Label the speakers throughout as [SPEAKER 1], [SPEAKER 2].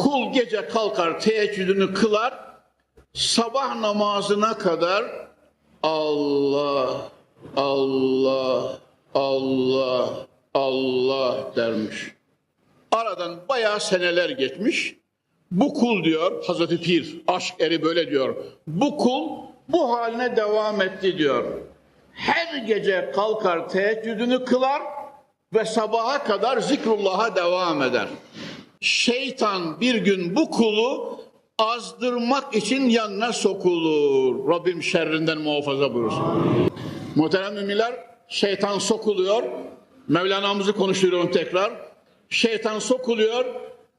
[SPEAKER 1] Kul gece kalkar teheccüdünü kılar sabah namazına kadar Allah Allah Allah Allah dermiş. Aradan bayağı seneler geçmiş. Bu kul diyor Hazreti Pir, aşk eri böyle diyor. Bu kul bu haline devam etti diyor. Her gece kalkar teheccüdünü kılar ve sabaha kadar zikrullah'a devam eder. Şeytan bir gün bu kulu azdırmak için yanına sokulur. Rabbim şerrinden muhafaza buyursun. Muhterem müminler şeytan sokuluyor. Mevlana'mızı konuşturuyorum tekrar. Şeytan sokuluyor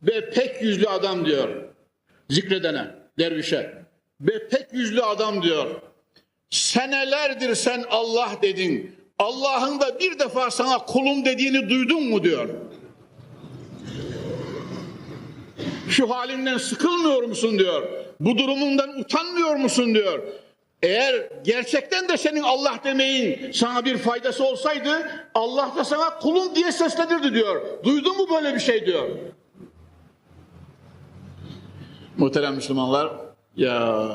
[SPEAKER 1] ve pek yüzlü adam diyor. Zikredene, dervişe. Ve pek yüzlü adam diyor. Senelerdir sen Allah dedin. Allah'ın da bir defa sana kulum dediğini duydun mu diyor. Şu halinden sıkılmıyor musun diyor. Bu durumundan utanmıyor musun diyor. Eğer gerçekten de senin Allah demeyin sana bir faydası olsaydı Allah da sana kulum diye seslenirdi diyor. Duydun mu böyle bir şey diyor. Muhterem Müslümanlar ya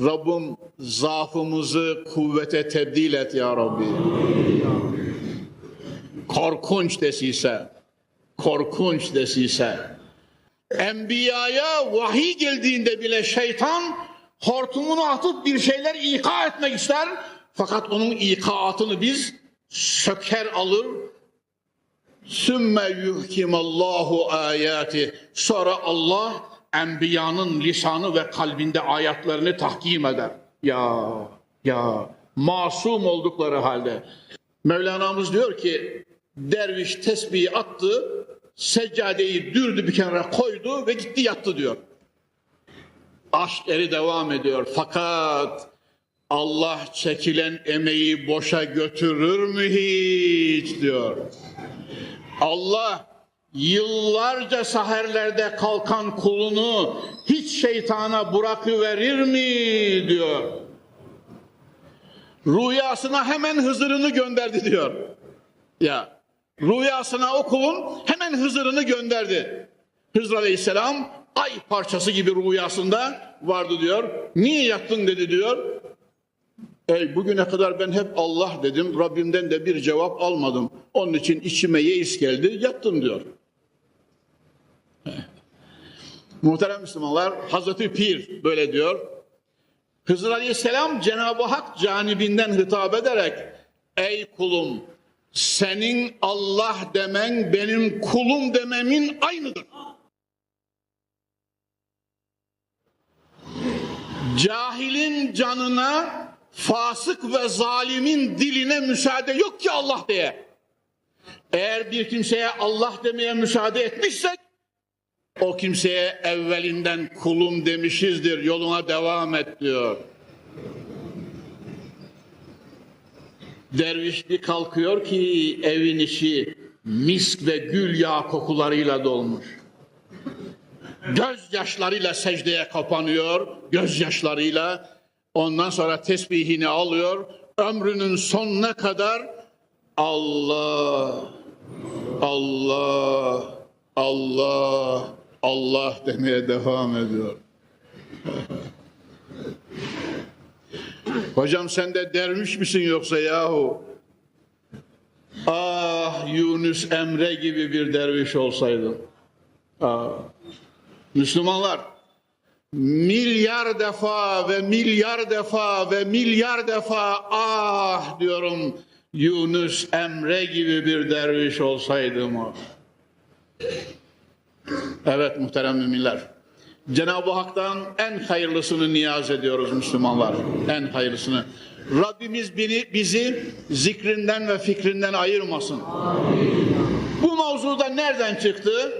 [SPEAKER 1] Rabbim zaafımızı kuvvete tebdil et ya Rabbi. Korkunç desiyse, korkunç desiyse. Enbiyaya vahiy geldiğinde bile şeytan hortumunu atıp bir şeyler ika etmek ister. Fakat onun ikaatını biz söker alır. Sümme yuhkimallahu ayati. Sonra Allah enbiyanın lisanı ve kalbinde ayetlerini tahkim eder. Ya, ya, masum oldukları halde. Mevlana'mız diyor ki, derviş tesbihi attı, seccadeyi dürdü bir kenara koydu ve gitti yattı diyor. Aşk eri devam ediyor. Fakat Allah çekilen emeği boşa götürür mü hiç diyor. Allah yıllarca saherlerde kalkan kulunu hiç şeytana bırakıverir mi diyor. Rüyasına hemen Hızır'ını gönderdi diyor. Ya rüyasına o kulun hemen Hızır'ını gönderdi. Hızır Aleyhisselam ay parçası gibi rüyasında vardı diyor. Niye yattın dedi diyor. Ey bugüne kadar ben hep Allah dedim. Rabbimden de bir cevap almadım. Onun için içime yeis geldi. Yattım diyor. Muhterem Müslümanlar Hazreti Pir böyle diyor. Hızır Aleyhisselam Cenab-ı Hak canibinden hitap ederek Ey kulum senin Allah demen benim kulum dememin aynıdır. Cahilin canına fasık ve zalimin diline müsaade yok ki Allah diye. Eğer bir kimseye Allah demeye müsaade etmişsek o kimseye evvelinden kulum demişizdir yoluna devam et diyor. Derviş bir kalkıyor ki evin içi misk ve gül yağı kokularıyla dolmuş. Gözyaşlarıyla secdeye kapanıyor, gözyaşlarıyla. Ondan sonra tesbihini alıyor. Ömrünün sonuna kadar Allah, Allah, Allah, Allah demeye devam ediyor. Hocam sen de dermiş misin yoksa yahu? Ah Yunus Emre gibi bir derviş olsaydın. Ah. Müslümanlar milyar defa ve milyar defa ve milyar defa ah diyorum Yunus Emre gibi bir derviş olsaydım o. Evet muhterem müminler. Cenab-ı Hak'tan en hayırlısını niyaz ediyoruz Müslümanlar. En hayırlısını. Rabbimiz beni, bizi zikrinden ve fikrinden ayırmasın. Bu mavzuda nereden çıktı?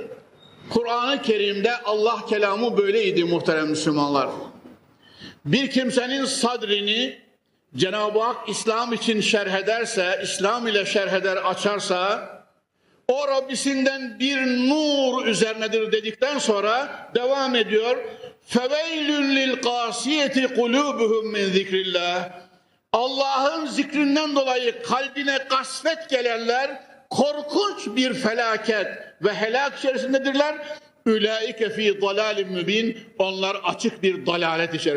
[SPEAKER 1] Kur'an-ı Kerim'de Allah kelamı böyleydi muhterem Müslümanlar. Bir kimsenin sadrini Cenab-ı Hak İslam için şerh ederse, İslam ile şerh eder açarsa, o Rabbisinden bir nur üzerinedir dedikten sonra devam ediyor. Feveylün lil kasiyeti kulubuhum min zikrillah. Allah'ın zikrinden dolayı kalbine kasvet gelenler korkunç bir felaket ve helak içerisindedirler. Ülaike fi dalalin mübin. Onlar açık bir dalalet içerisinde.